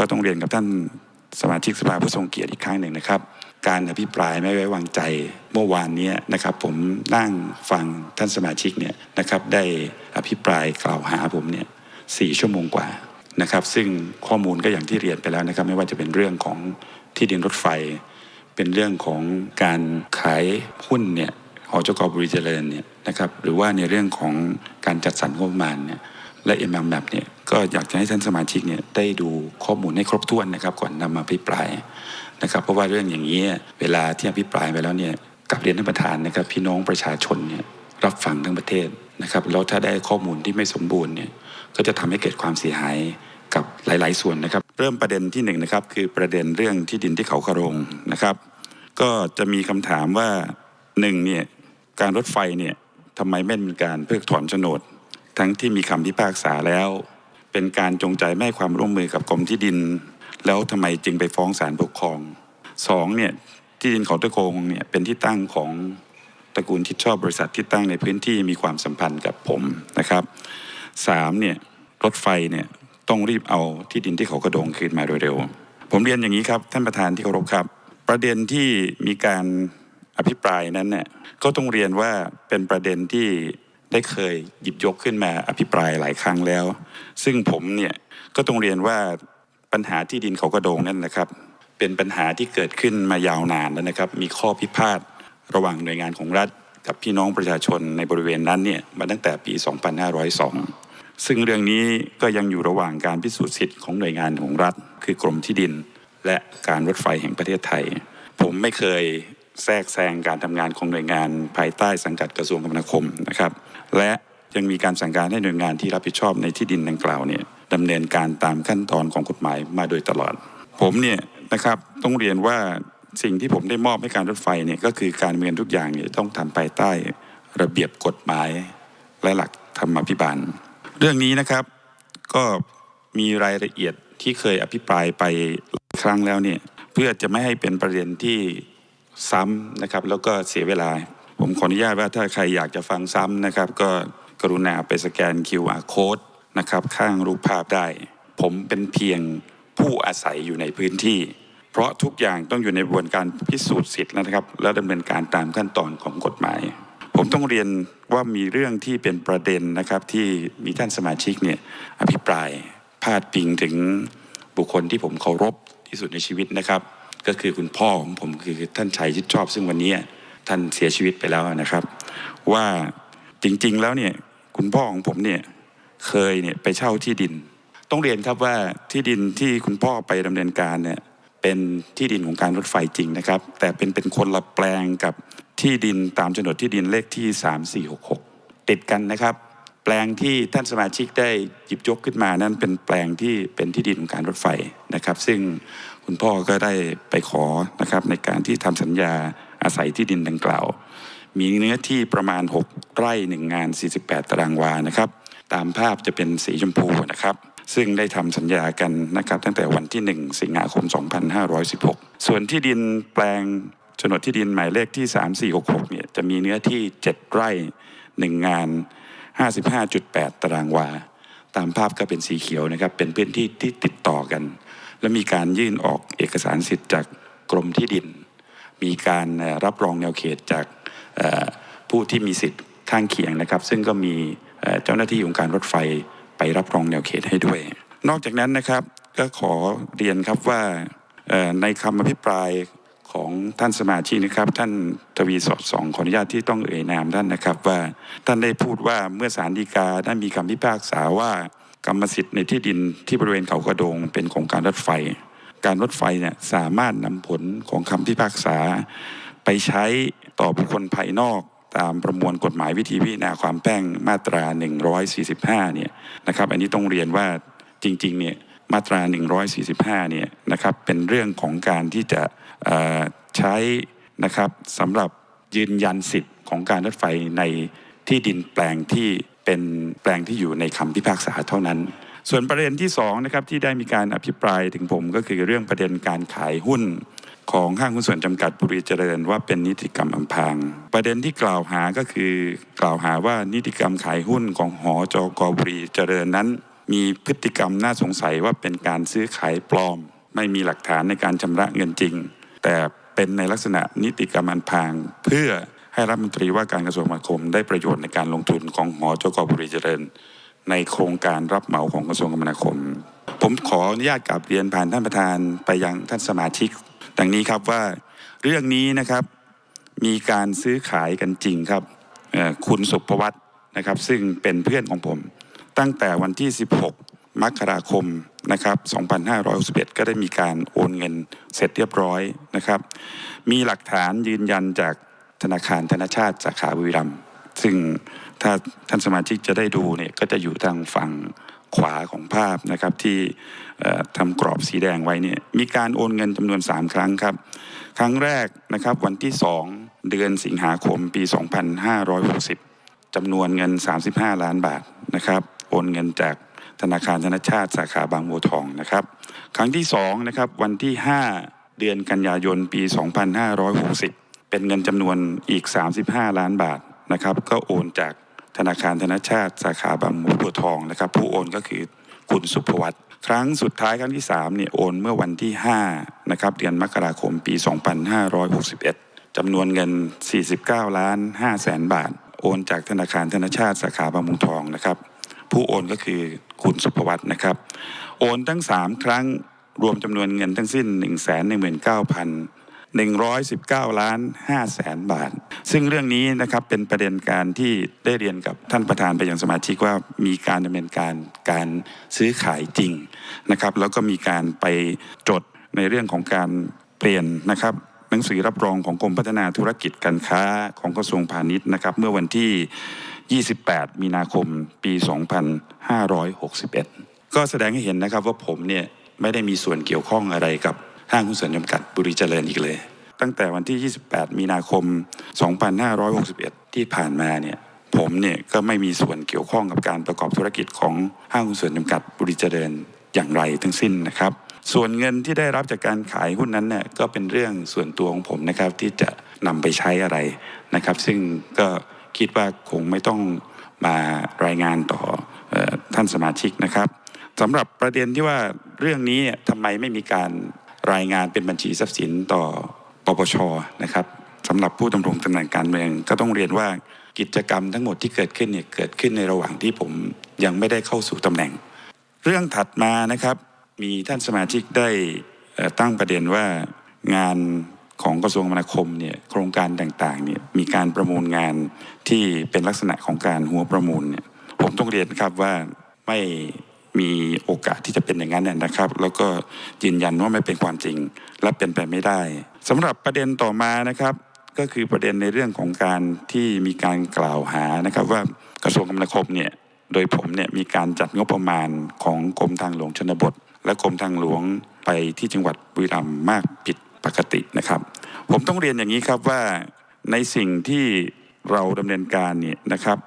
ก็ต้องเรียนกับท่านสมาชิกสภาผู้ทรงเกียรติอีกครั้งหนึ่งนะครับ การอภิปรายไม่ไว้วางใจเมื่อวานนี้นะครับ ผมนั่งฟังท่านสมาชิกเนี่ยนะครับได้อภิปรายกล่าวหาผมเนี่ยสี่ชั่วโมงกว่านะครับ ซึ่งข้อมูลก็อย่างที่เรียนไปแล้วนะครับ ไม่ว่าจะเป็นเรื่องของที่ดินรถไฟ เป็นเรื่องของการขายหุ้นเนี่ยหอจกบุรีเจริญเนี่ยนะครับหรือว่าในเรื่องของการจัดสรรงบประมาณเนี่ย และ m อ็มแบบเนี่ยก็อยากจะให้ท่านสมาชิกเนี่ยได้ดูข้อมูลให้ครบถ้วนนะครับก่อนนำมาอภิปรายนะครับเพราะว่าเรื่องอย่างนี้เวลาที่อภิปรายไปแล้วเนี่ยกลับเรียนท่านประธานนะครับพี่น้องประชาชนเนี่ยรับฟังทั้งประเทศนะครับแล้วถ้าได้ข้อมูลที่ไม่สมบูรณ์เนี่ยก็จะทำให้เกิดความเสียหายกับหลาย ๆ ส่วนนะครับ เริ่มประเด็นที่หนึ่งนะครับคือประเด็นเรื่องที่ดินที่เขาคารงนะครับ ก็จะมีคำถามว่าหนึ่งเนี่ยการรถไฟเนี่ยทำไมไม่มีการเพิกถอนโฉนด ทั้งที่มีคำพิพากษาแล้ว เป็นการจงใจไม่ความร่วมมือกับกรมที่ดิน แล้วทำไมจึงไปฟ้องศาลปกครองสองเนี่ยที่ดินของตะโกงเนี่ยเป็นที่ตั้งของตระกูลที่ชอบบริษัทที่ตั้งในพื้นที่มีความสัมพันธ์กับผมนะครับสามเนี่ยรถไฟเนี่ยต้องรีบเอาที่ดินที่เขากระโดงคืนมาโดยเร็วผมเรียนอย่างนี้ครับท่านประธานที่เคารพครับ ประเด็นที่มีการอภิปรายนั้นเนี่ยก็ต้องเรียนว่าเป็นประเด็นที่ ได้เคยหยิบยกขึ้นมาอภิปรายหลายครั้งแล้ว ซึ่งผมเนี่ยก็ต้องเรียนว่าปัญหาที่ดินเขากระโดงนั่นนะครับ เป็นปัญหาที่เกิดขึ้นมายาวนานแล้วนะครับ มีข้อพิพาทระหว่างหน่วยงานของรัฐ กับพี่น้องประชาชนในบริเวณนั้นเนี่ยมาตั้งแต่ปี 2502 ซึ่งเรื่องนี้ก็ยังอยู่ระหว่างการพิสูจน์สิทธิ์ของหน่วยงานของรัฐ คือกรมที่ดิน และการรถไฟแห่งประเทศไทย ผมไม่เคย แทรกแซงการทำงานของหน่วยงานภายใต้สังกัดกระทรวงคมนาคมนะครับ และยังมีการสั่งการให้หน่วยงานที่รับผิดชอบในที่ดินดังกล่าวเนี่ยดำเนินการตามขั้นตอนของกฎหมายมาโดยตลอด ผมเนี่ยนะครับต้องเรียนว่าสิ่งที่ผมได้มอบให้การรถไฟเนี่ยก็คือการเมืองทุกอย่างเนี่ยต้องทำภายใต้ระเบียบกฎหมายและหลักธรรมาภิบาล เรื่องนี้นะครับก็มีรายละเอียดที่เคยอภิปรายไปครั้งแล้วเนี่ยเพื่อจะไม่ให้เป็นประเด็นที่ ซ้ำนะครับแล้วก็เสียเวลา ผมขออนุญาตว่าถ้าใครอยากจะฟังซ้ำนะครับ ก็กรุณาไปสแกน QR code นะครับข้างรูปภาพได้ ผมเป็นเพียงผู้อาศัยอยู่ในพื้นที่ เพราะทุกอย่างต้องอยู่ในกระบวนการพิสูจน์สิทธิ์นะครับ และดำเนินการตามขั้นตอนของกฎหมาย ผมต้องเรียนว่ามีเรื่องที่เป็นประเด็นนะครับที่มีท่านสมาชิกเนี่ยอภิปรายพาดพิงถึงบุคคลที่ผมเคารพที่สุดในชีวิตนะครับ ก็คือคุณพ่อของผมคือท่านชัยชิดชอบ ซึ่งวันนี้ท่านเสียชีวิตไปแล้วนะครับ ว่าจริงๆแล้วเนี่ยคุณพ่อของผมเนี่ยเคยเนี่ยไปเช่าที่ดิน ต้องเรียนครับว่าที่ดินที่คุณพ่อไปดำเนินการเนี่ยเป็นที่ดินของการรถไฟจริงนะครับ แต่เป็นเป็นคนละแปลงกับที่ดินตามโฉนดที่ดินเลขที่ 3466 ติดกันนะครับ แปลงที่ท่านสมาชิกได้หยิบยกขึ้นมานั้นเป็นแปลงที่เป็นที่ดินของการรถไฟนะครับ ซึ่งคุณพ่อก็ได้ไปขอนะครับในการที่ทำสัญญาอาศัยที่ดินดังกล่าว มีเนื้อที่ประมาณ 6 ไร่หนึ่งงาน 48 ตารางวานะครับ ตามภาพจะเป็นสีชมพูนะครับ ซึ่งได้ทำสัญญากันนะครับ ตั้งแต่วันที่ 1 สิงหาคม 2516 ส่วนที่ดินแปลงโฉนดที่ดินหมายเลขที่ 3466เนี่ยจะมีเนื้อที่ 7 ไร่ 1 งาน 55.8 ตารางวา ตามภาพก็เป็นสีเขียวนะครับ เป็นพื้นที่ที่ติดต่อกัน และมีการยื่นออกเอกสารสิทธิ์จากกรมที่ดิน มีการรับรองแนวเขตจากผู้ที่มีสิทธิ์ข้างเคียงนะครับ ซึ่งก็มีเจ้าหน้าที่ของการรถไฟไปรับรองแนวเขตให้ด้วย นอกจากนั้นนะครับก็ขอเรียนครับว่าในคำอภิปราย ของท่านสมาชิกนะครับ ท่านทวีสอดสองขออนุญาตที่ต้องเอ่ยนามท่านนะครับ ว่าท่านได้พูดว่าเมื่อศาลฎีกาได้มีคำพิพากษาว่ากรรมสิทธิ์ในที่ดินที่บริเวณเขากระโดงเป็นของการรถไฟ การรถไฟเนี่ยสามารถนำผลของคำพิพากษา ไปใช้ต่อบุคคลภายนอกตามประมวลกฎหมายวิธีพิจารณาความแพ่งมาตรา 145 เนี่ยนะครับ อันนี้ต้องเรียนว่าจริงๆเนี่ย มาตรา 145 เนี่ยนะครับเป็นเรื่องของการที่จะใช้นะครับสำหรับยืนยันสิทธิ์ของการรถไฟในที่ดินแปลงที่เป็นแปลงที่อยู่ในคำพิพากษาเท่านั้น ส่วนประเด็นที่2นะครับที่ได้มีการอภิปรายถึงผมก็คือเรื่องประเด็นการขายหุ้นของห้างหุ้นส่วนจำกัดบุรีเจริญว่าเป็นนิติกรรมอำพางประเด็นที่กล่าวหาก็คือกล่าวหาว่านิติกรรมขายหุ้นของหอจกบุรีเจริญนั้น มีพฤติกรรมน่าสงสัยว่าเป็นการซื้อขายปลอม ไม่มีหลักฐานในการชำระเงินจริง แต่เป็นในลักษณะนิติกรรมอันพาง เพื่อให้รัฐมนตรีว่าการกระทรวงคมนาคมได้ประโยชน์ในการลงทุนของหอจกบุรีเจริญ ในโครงการรับเหมาของกระทรวงคมนาคม ผมขออนุญาตกลับเรียนผ่านท่านประธานไปยังท่านสมาชิก ดังนี้ครับว่าเรื่องนี้นะครับมีการซื้อขายกันจริงครับคุณสุภวัตนะครับซึ่งเป็นเพื่อนของผม ตั้งแต่วันที่ 16 มกราคมนะครับ2561 ก็ได้มีการโอนเงินเสร็จเรียบร้อยนะครับ มีหลักฐานยืนยันจากธนาคารธนชาติสาขาบุรีรัมย์ซึ่งถ้าท่านสมาชิกจะได้ดูเนี่ยก็จะอยู่ทางฝั่งขวาของภาพนะครับที่ทำกรอบสีแดงไว้เนี่ยมีการโอนเงินจำนวน 3 ครั้งครับ ครั้งแรกนะครับวันที่ 2 เดือนสิงหาคมปี 2560จำนวนเงิน 35 ล้านบาทนะครับ โอนเงินจากธนาคารธนชาติสาขาบางบัวทองนะครับ ครั้งที่2นะครับวันที่ 5 เดือนกันยายนปี 2560 เป็นเงินจำนวนอีก 35 ล้านบาทนะครับ ก็โอนจากธนาคารธนชาติสาขาบางบัวทองนะครับ ผู้โอนก็คือคุณสุภวัตครั้งสุดท้ายครั้งที่3เนี่ยโอนเมื่อวันที่5นะครับเดือนมกราคมปี 2561จำนวนเงิน 49 ล้าน5แสนบาท โอนจากธนาคารธนชาติสาขาบางมุงทองนะครับ ผู้โอนก็คือคุณสุภวัตนะครับ โอนทั้ง 3 ครั้งรวมจำนวนเงินทั้งสิ้น 1 1 9 119ล้าน5แสนบาท ซึ่งเรื่องนี้นะครับเป็นประเด็นการที่ได้เรียนกับท่านประธานไปยังสมาชิกว่ามีการดำเนินการการซื้อขายจริงนะครับแล้วก็มีการไปจดในเรื่องของการเปลี่ยนนะครับหนังสือรับรองของกรมพัฒนาธุรกิจการค้าของกระทรวงพาณิชย์นะครับเมื่อวันที่ 28 มีนาคมปี 2561 ก็แสดงให้เห็นนะครับว่าผมเนี่ยไม่ได้มีส่วนเกี่ยวข้องอะไรกับห้างหุ้นส่วนจำกัดบุรีเจริญอีกเลย ตั้งแต่วันที่ 28 มีนาคม 2561 ที่ผ่านมาเนี่ยผมเนี่ยก็ไม่มีส่วนเกี่ยวข้องกับการประกอบธุรกิจของห้างหุ้นส่วนจำกัดบุรีเจริญอย่างไรทั้งสิ้นนะครับส่วนเงินที่ได้รับจากการขายหุ้นนั้นเนี่ยก็เป็นเรื่องส่วนตัวของผมนะครับที่จะนำไปใช้อะไรนะครับ ซึ่งก็ คิดว่าคงไม่ต้องมารายงานต่อท่านสมาชิกนะครับสำหรับประเด็นที่ว่าเรื่องนี้ทำไมไม่มีการรายงานเป็นบัญชีทรัพย์สินต่อปปชนะครับสำหรับผู้ดำรงตำแหน่งการเมืองก็ต้องเรียนว่ากิจกรรมทั้งหมดที่เกิดขึ้นเนี่ยเกิดขึ้นในระหว่างที่ผมยังไม่ได้เข้าสู่ตำแหน่ง เรื่องถัดมานะครับมีท่านสมาชิกได้ตั้งประเด็นว่างาน ของกระทรวงคมนาคมเนี่ยโครงการต่างๆเนี่ยมีการประมูลงานที่เป็นลักษณะของการหัวประมูลเนี่ยผมต้องเรียนครับว่าไม่มีโอกาสที่จะเป็นอย่างนั้นนะครับ แล้วก็ยืนยันว่าไม่เป็นความจริงและเป็นไปไม่ได้สำหรับประเด็นต่อมานะครับ ก็คือประเด็นในเรื่องของการที่มีการกล่าวหานะครับ ว่ากระทรวงคมนาคมเนี่ยโดยผมเนี่ยมีการจัดงบประมาณของกรมทางหลวงชนบท และกรมทางหลวงไปที่จังหวัดบุรีรัมย์มากผิด ปกตินะครับ ผมต้องเรียนอย่างนี้ครับว่าในสิ่งที่เราดำเนินการเนี่ยนะครับ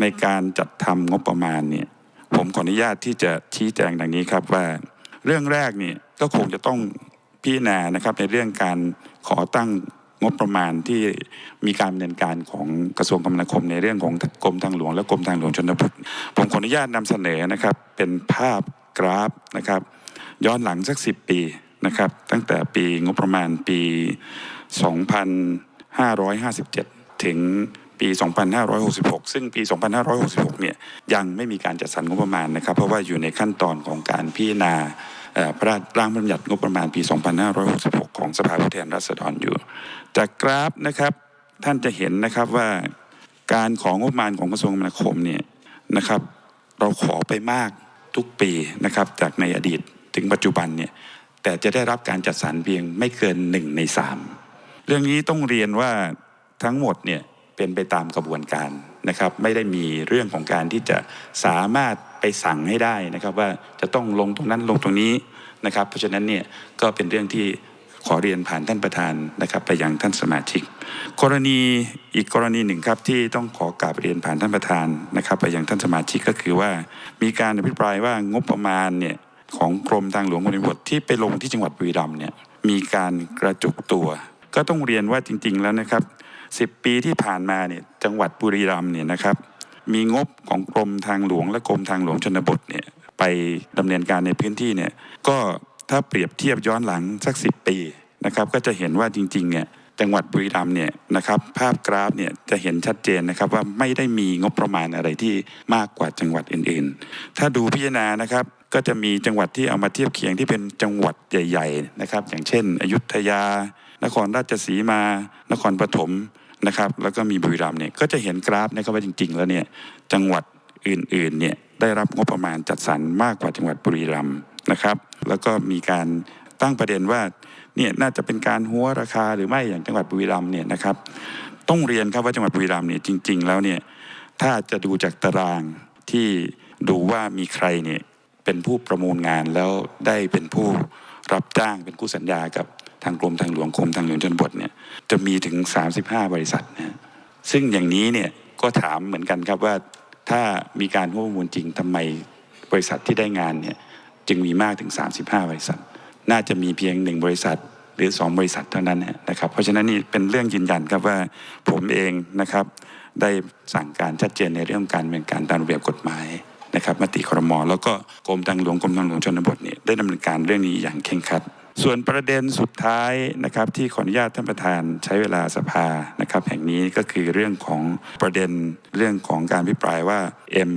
ในการจัดทำงบประมาณเนี่ยผมขออนุญาตที่จะชี้แจงดังนี้ครับว่าเรื่องแรกเนี่ยก็คงจะต้องพิจารณานะครับในเรื่องการขอตั้งงบประมาณที่มีการดำเนินการของกระทรวงคมนาคมในเรื่องของกรมทางหลวงและกรมทางหลวงชนบทผมขออนุญาตนำเสนอนะครับเป็นภาพกราฟนะครับ ย้อนหลังสักสิปี นะครับตั้งแต่ปีงบประมาณปี 2557 ถึงปี 2566 ซึ่งปี 2566 เนี่ยยังไม่มีการจัดสรรงบประมาณนะครับ เพราะว่าอยู่ในขั้นตอนของการพิจารณาพระราชร่างบัญญัติงบประมาณปี 2566 ของสภาผู้แทนราษฎรอยู่ จากกราฟนะครับท่านจะเห็นนะครับว่าการของงบประมาณของกระทรวงคมนาคมเนี่ยนะครับ เราขอไปมากทุกปีนะครับจากในอดีตถึงปัจจุบันเนี่ย แต่จะได้รับการจัดสรรเพียงไม่เกินหนึ่งในสามเรื่องนี้ต้องเรียนว่าทั้งหมดเนี่ยเป็นไปตามกระบวนการนะครับ ไม่ได้มีเรื่องของการที่จะสามารถไปสั่งให้ได้นะครับ ว่าจะต้องลงตรงนั้นลงตรงนี้นะครับ เพราะฉะนั้นเนี่ยก็เป็นเรื่องที่ขอเรียนผ่านท่านประธานนะครับไปยังท่านสมาชิก กรณีอีกกรณีหนึ่งครับที่ต้องขอกราบเรียนผ่านท่านประธานนะครับ ไปยังท่านสมาชิกก็คือว่ามีการอภิปรายว่างบประมาณเนี่ย ของกรมทางหลวงชนบทที่ไปลงที่จังหวัดบุรีรัมย์เนี่ยมีการกระจุกตัว ก็ต้องเรียนว่าจริง ๆ แล้วนะครับ10 ปีที่ผ่านมาเนี่ยจังหวัดบุรีรัมย์เนี่ยนะครับมีงบของกรมทางหลวงและกรมทางหลวงชนบทเนี่ยไปดำเนินการในพื้นที่เนี่ยก็ถ้าเปรียบเทียบย้อนหลังสักสิปีนะครับก็จะเห็นว่าจริงๆเนี่ย จังหวัดบุรีรัมย์เนี่ยนะครับภาพกราฟเนี่ยจะเห็นชัดเจนนะครับว่าไม่ได้มีงบประมาณอะไรที่มากกว่าจังหวัดอื่นๆ ถ้าดูพิจารณานะครับก็จะมีจังหวัดที่เอามาเทียบเคียงที่เป็นจังหวัดใหญ่ ๆนะครับ อย่างเช่น อยุธยา นครราชสีมา นครปฐมนะครับแล้วก็มีบุรีรัมย์เนี่ยก็จะเห็นกราฟนะครับว่าจริง ๆ แล้วเนี่ยจังหวัดอื่นๆเนี่ยได้รับงบประมาณจัดสรรมากกว่าจังหวัดบุรีรัมย์นะครับ แล้วก็มีการตั้งประเด็นว่า เนี่ยน่าจะเป็นการหัวราคาหรือไม่อย่างจังหวัดบุรีรัมย์เนี่ยนะครับ ต้องเรียนครับว่าจังหวัดบุรีรัมย์เนี่ยจริง ๆ แล้วเนี่ยถ้าจะดูจากตารางที่ดูว่ามีใครเนี่ยเป็นผู้ประมูลงานแล้วได้เป็นผู้รับจ้างเป็นคู่สัญญากับทางกรมทางหลวงกรมทางหลวงชนบทเนี่ยจะมีถึง 35 บริษัทนะซึ่งอย่างนี้เนี่ยก็ถามเหมือนกันครับว่าถ้ามีการหัวประมูลจริงทำไมบริษัทที่ได้งานเนี่ยจึงมีมากถึง 35 บริษัท น่าจะมีเพียงหนึ่งบริษัทหรือ 2 บริษัทเท่านั้นนะครับ เพราะฉะนั้นนี่เป็นเรื่องยืนยันครับว่าผมเองนะครับได้สั่งการชัดเจนในเรื่องการเนินการตามระเบียบกฎหมายนะครับมติครมแล้วก็กรมทางหลวงกรมทางหลวงชนบทเนี่ยได้ดำเนินการเรื่องนี้อย่างเคร่งคัด ส่วนประเด็นสุดท้ายนะครับที่ขออนุญาตท่านประธานใช้เวลาสภานะครับแห่งนี้ก็คือเรื่องของประเด็นเรื่องของการพิปรายว่า M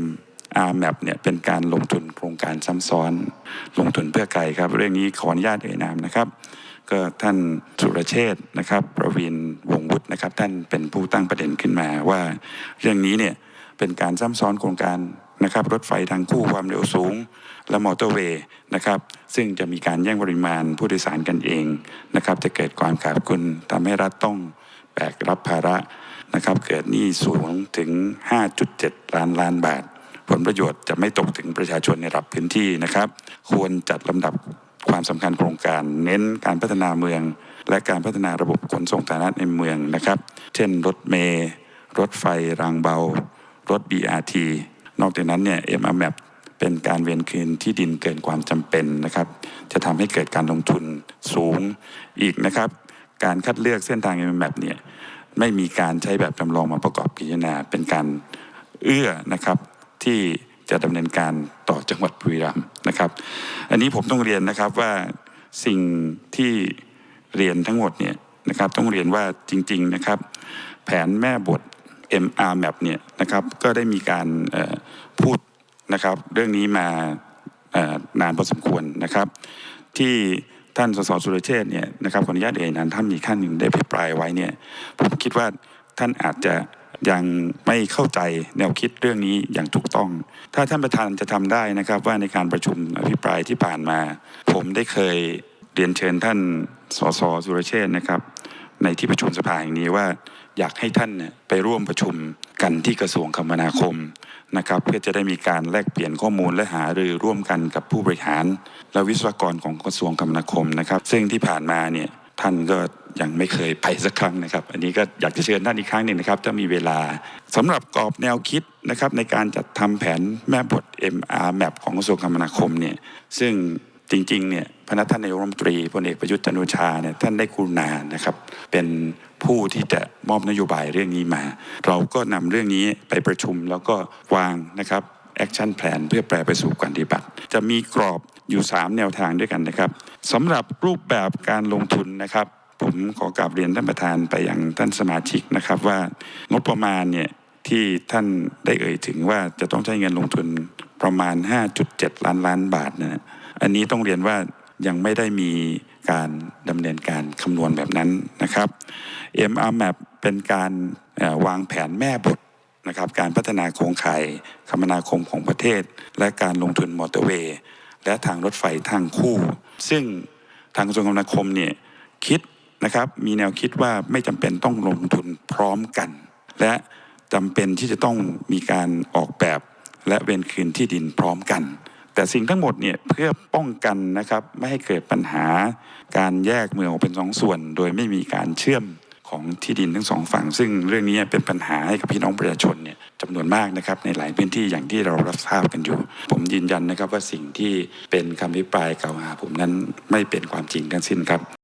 RMAP เนี่ยเป็นการลงทุนโครงการซ้ำซ้อน ลงทุนเพื่อไกลครับ เรื่องนี้ขออนุญาตเอ่ยนามนะครับ ก็ท่านสุรเชษฐ์นะครับประวินวงวุฒินะครับ ท่านเป็นผู้ตั้งประเด็นขึ้นมาว่า เรื่องนี้เนี่ยเป็นการซ้ำซ้อนโครงการนะครับรถไฟทางคู่ความเร็วสูง และมอเตอร์เวย์นะครับซึ่งจะมีการแย่งปริมาณผู้โดยสารกันเองนะครับจะเกิดความขาดคุณทำให้รัฐต้องแบกรับภาระนะครับเกิดหนี้สูงถึง 5.7 ล้านล้านบาท ผลประโยชน์จะไม่ตกถึงประชาชนในระดับพื้นที่นะครับ ควรจัดลำดับความสำคัญโครงการ เน้นการพัฒนาเมือง และการพัฒนาระบบขนส่งสาธารณะในเมืองนะครับ เช่น รถเมล์รถไฟรางเบา รถ BRT นอกจากนั้นเนี่ย MRMAP เป็นการเวียนคืนที่ดินเกินความจำเป็นนะครับ จะทำให้เกิดการลงทุนสูงอีกนะครับ การคัดเลือกเส้นทาง MRMAP เนี่ยไม่มีการใช้แบบจำลองมาประกอบพิจารณาเป็นการเอื้อนะครับ ที่จะดำเนินการต่อจังหวัดบุรีรัมย์นะครับ อันนี้ผมต้องเรียนนะครับว่าสิ่งที่เรียนทั้งหมดเนี่ยนะครับ ต้องเรียนว่าจริง ๆนะครับ แผนแม่บท MRMAP เนี่ยนะครับก็ได้มีการพูดนะครับ เรื่องนี้มานานพอสมควรนะครับ ที่ท่านสสสุรเชษ์เนี่ยนะครับขออนุญาตเอ่ยนามท่านมีขั้นหนึ่งได้พิปรายไว้เนี่ยผมคิดว่าท่านอาจจะ ยังไม่เข้าใจแนวคิดเรื่องนี้อย่างถูกต้อง ถ้าท่านประธานจะทำได้นะครับ ว่าในการประชุมอภิปรายที่ผ่านมา ผมได้เคยเรียนเชิญท่านสสสุรเชษนะครับ ในที่ประชุมสภาแห่งนี้ว่าอยากให้ท่านไปร่วมประชุมกันที่กระทรวงคมนาคมนะครับ เพื่อจะได้มีการแลกเปลี่ยนข้อมูลและหารือร่วมกันกับผู้บริหาร และวิศวกรของกระทรวงคมนาคมนะครับ ซึ่งที่ผ่านมาเนี่ย ท่านก็ยังไม่เคยไปสักครั้งนะครับ อันนี้ก็อยากจะเชิญท่านอีกครั้งหนึ่งนะครับ ถ้ามีเวลาสำหรับกรอบแนวคิดนะครับในการจัดทำแผนแม่บท MR Map ของกระทรวงคมนาคมเนี่ยซึ่งจริงๆเนี่ยพนักท่านนายกรัฐมนตรีพลเอกประยุทธ์จันโอชาเนี่ยท่านได้กรุณานะครับ เป็นผู้ที่จะมอบนโยบายเรื่องนี้มา เราก็นำเรื่องนี้ไปประชุมแล้วก็วางนะครับแอคชั่นแผนเพื่อแปลไปสู่การปฏิบัติ จะมีกรอบ อยู่ 3 แนวทางด้วยกันนะครับสำหรับรูปแบบการลงทุนนะครับ ผมขอกราบเรียนท่านประธานไปยังท่านสมาชิกนะครับว่างบประมาณเนี่ยที่ท่านได้เอ่ยถึงว่าจะต้องใช้เงินลงทุนประมาณ 5.7 ล้านล้านบาทนะอันนี้ต้องเรียนว่ายังไม่ได้มีการดำเนินการคำนวณแบบนั้นนะครับ MRMAP เป็นการวางแผนแม่บทนะครับ การพัฒนาโครงข่ายคมนาคมของประเทศ และการลงทุนมอเตอร์เวย์ และทางรถไฟทางคู่ ซึ่งทางกระทรวงคมนาคมเนี่ยคิดนะครับมีแนวคิดว่าไม่จำเป็นต้องลงทุนพร้อมกัน และจำเป็นที่จะต้องมีการออกแบบและเวนคืนที่ดินพร้อมกัน แต่สิ่งทั้งหมดเนี่ยเพื่อป้องกันนะครับไม่ให้เกิดปัญหาการแยกเมืองออกเป็นสองส่วน โดยไม่มีการเชื่อมของที่ดินทั้งสองฝั่ง ซึ่งเรื่องนี้เป็นปัญหาให้กับพี่น้องประชาชนเนี่ย จำนวนมากนะครับในหลายพื้นที่อย่างที่เรารับทราบกันอยู่ ผมยืนยันนะครับว่าสิ่งที่เป็นคำวิปรายกล่าวหาผมนั้นไม่เป็นความจริงทั้งสิ้นครับ